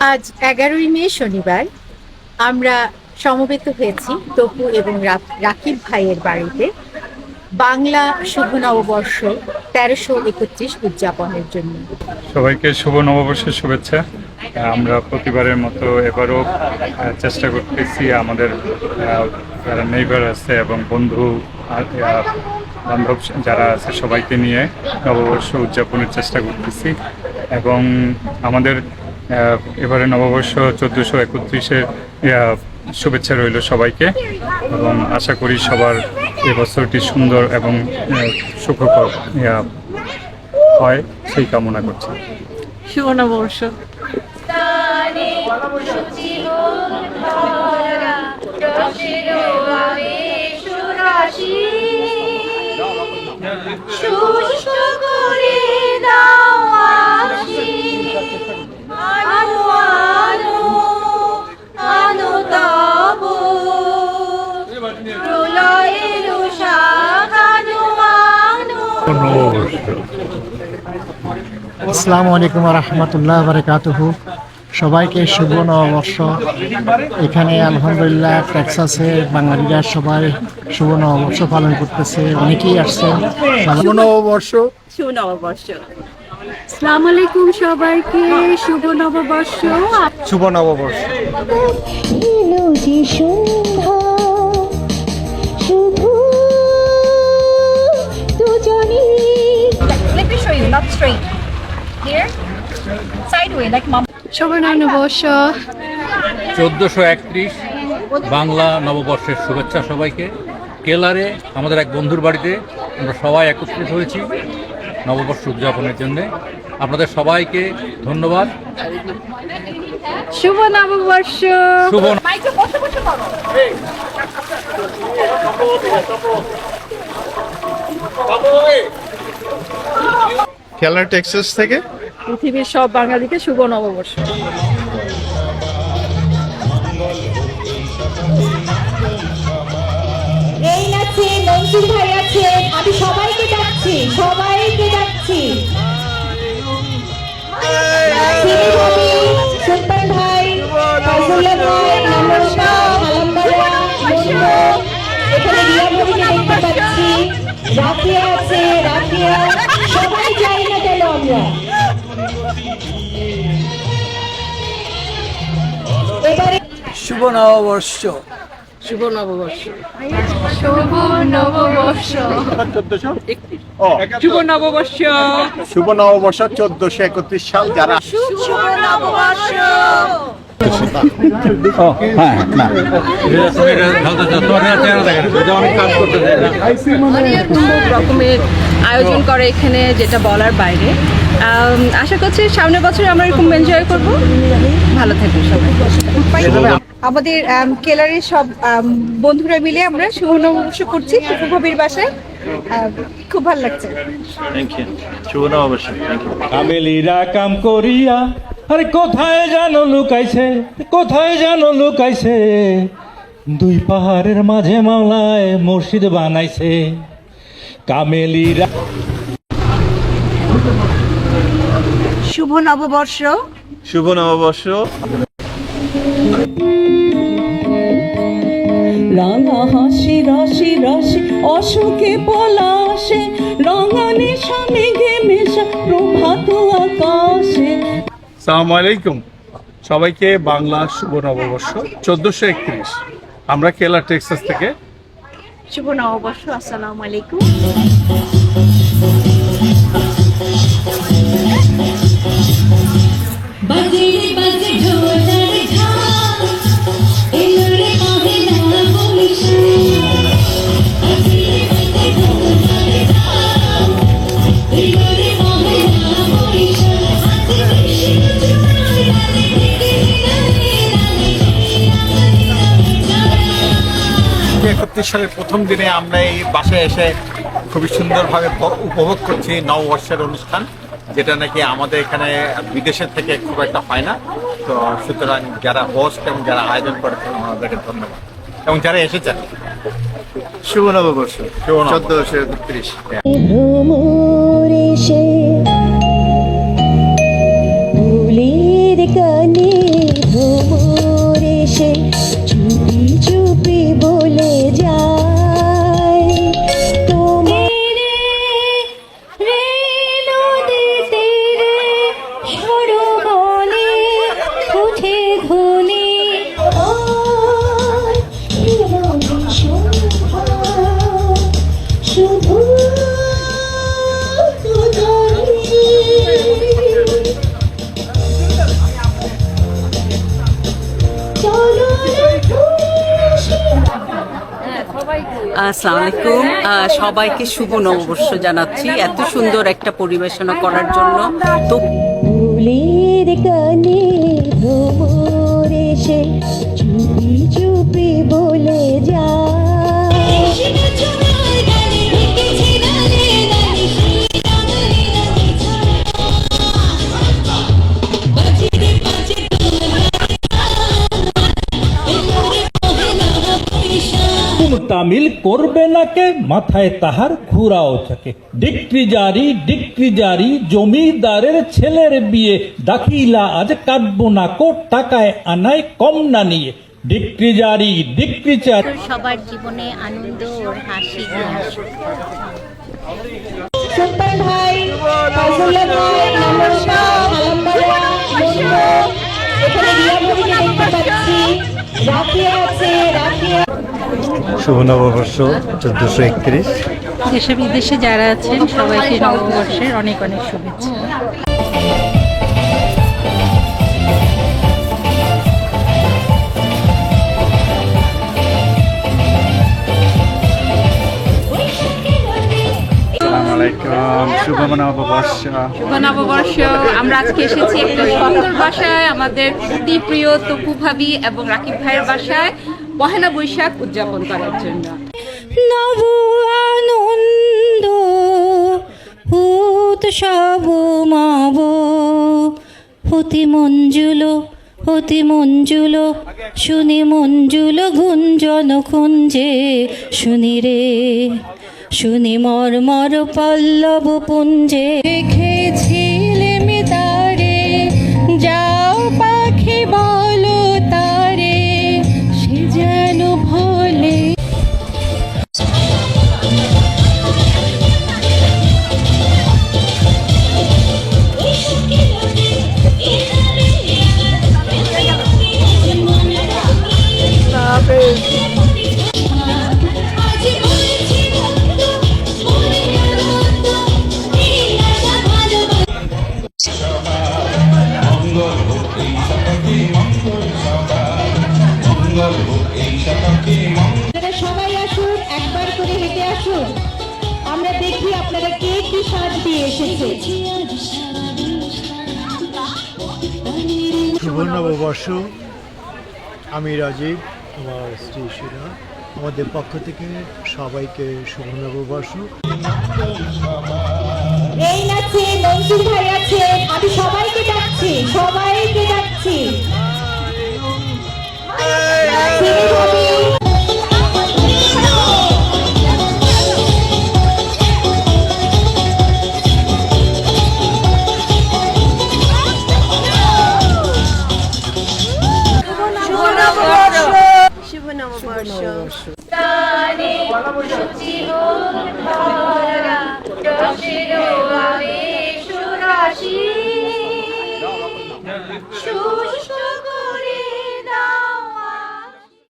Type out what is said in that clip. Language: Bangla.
আজ এগারোই মে, শনিবার। আমরা সমবেত হয়েছি তপু এবং রাকিব ভাইয়ের বাড়িতে। বাংলা শুভ নববর্ষ তেরোশো একত্রিশ উদযাপনের জন্য। সবাইকে শুভ নববর্ষের শুভেচ্ছা। আমরা প্রতিবারের মতো এবারও চেষ্টা করতেছি আমাদের যারা নেইবার আছে এবং বন্ধু বান্ধব যারা আছে সবাইকে নিয়ে নববর্ষ উদযাপনের চেষ্টা করতেছি। এবং আমাদের এবারে নববর্ষ চোদ্দোশো একত্রিশের শুভেচ্ছা রইল সবাইকে এবং আশা করি সবার এই বছরটি সুন্দর এবং সুখকর হয় সেই কামনা করছি। শুভ নববর্ষ। আসসালামু আলাইকুম রহমতুল্লাহ বারকাতুহু। সবাইকে শুভ নববর্ষ। এখানে আলহামদুলিল্লাহ টেক্সাসে বাঙালিরা সবাই শুভ নববর্ষ পালন করতেছে। অনেকেই আসছে শুভ নববর্ষ। শুভ নববর্ষ। আসসালামু আলাইকুম সবাইকে। শুভ নববর্ষ। শুভ নববর্ষ। Not straight. Here, sideway, like mom. শুভ নববর্ষ। চোদ্দোশো একত্রিশ বাংলা নববর্ষের শুভেচ্ছা সবাইকে। কেলারে আমাদের এক বন্ধুর বাড়িতে আমরা সবাই একত্রিত হয়েছি নববর্ষ উদযাপনের জন্য। আপনাদের সবাইকে ধন্যবাদ। শুভ নববর্ষ। শুভ খেলার টেক্সাস থেকে? পৃথিবীর সব বাঙালিকে শুভ নববর্ষ। এই আছে ভাই আছে আমি সবাইকে ডাকছি সবাইকে ডাকছি। সুলতান ভাই ফজলুল্লাহ ভাই নমস্কা আলমবাড়া মুন্নু এখানে রিয়া ভাবিকে দেখতে পাচ্ছি। রাফিয়া আছে রাফিয়া। শুভ নববর্ষ। শুভ নববর্ষ। শুভ নববর্ষ। শুভ নববর্ষ। শুভ নববর্ষ চোদ্দশো একত্রিশ সাল যারা অনেক রকমের আয়োজন করে এখানে যেটা বলার বাইরে। আশা করছি সামনের বছর আমরা এরকম এনজয় করব। ভালো থাকবেন সবাই। আমাদের আম, কেলারের সব বন্ধুরা মিলে আমরা শুভ নববর্ষ করছি ফুফুভাবির বাসায়। খুব ভালো লাগছে। কামেলিরা কাম করিয়া আরে কোথায় জানো লুকাইছে? কোথায় জানো লুকাইছে? দুই পাহাড়ের মাঝে মাওলায় মসজিদ বানাইছে। কামেলিরা শুভ নববর্ষ। শুভ নববর্ষ। রাঙা হাসি রাশি রাশি অশোকে পলাশে। রঙানে স্বামী গে মেশা প্রভাত সালাম আলাইকুম। সবাইকে বাংলা শুভ নববর্ষ চোদ্দশো একত্রিশ। আমরা কেলা টেক্সাস থেকে। শুভ নববর্ষ আসসালাম আলাইকুম। বাজে একত্রিশ সালের প্রথম দিনে আমরা এই বাসায় এসে খুবই সুন্দরভাবে উপভোগ করছি নববর্ষের অনুষ্ঠান যেটা নাকি আমাদের এখানে বিদেশের থেকে খুব একটা হয় না। তো সুতরাং যারা হোস্ট এবং যারা আয়োজন করেছেন আমাদেরকে ধন্যবাদ। এবং যারা এসেছেন শুভ নববর্ষ চোদ্দশো একত্রিশ। শুধু আসসালামু আলাইকুম সবাইকে শুভ নববর্ষ জানাচ্ছি। এত সুন্দর একটা পরিবেশনা করার জন্য। তো তামিল করবে না কে মাথায় তাহার ঘুরাও থাকে। ডিক্রি জারি ডিক্রি জারি জমিদারের ছেলের বিয়ে। ডাকিলা আজ কাটবো না কো টাকায় আনায় কম না নিয়ে। ডিক্রি জারি ডিক্রি সবার জীবনে আনন্দ হাসি ভাই ফজলুল্লাহ ভাই নমস্কার এখানে রিয়া দেখতে পাচ্ছি। রাফিয়া আছে রাফিয়া শুভ নববর্ষ চোদ্দোশো একত্রিশ। দেশে বিদেশে যারা আছেন সবাইকে নববর্ষের অনেক অনেক শুভেচ্ছা। শুভ নববর্ষ শুভ নববর্ষ আমরা আজকে এসেছি একটা সুন্দর বাসায় আমাদের অতি প্রিয় তপু ভাবি এবং রাকিব ভাইয়ের বাসায়। পহেলা বৈশাখ উদযাপন করার জন্য। নব আনন্দ উৎসব মাব, হতি মঞ্জুল হতি মঞ্জুল, শুনি মঞ্জুল গুঞ্জন খুঞ্জে, শুনি রে, শুনি মর্মর পল্লব পুঞ্জে। শুভ নববর্ষ আমি রাজীব আমার স্ত্রী শিরা। আমাদের পক্ষ থেকে সবাইকে শুভ নববর্ষ। এই ডাকছি মঞ্জুর ভাই আছে আমি সবাইকে ডাকছি সবাইকে নববর্ষ তারে সূচি হোক ধরা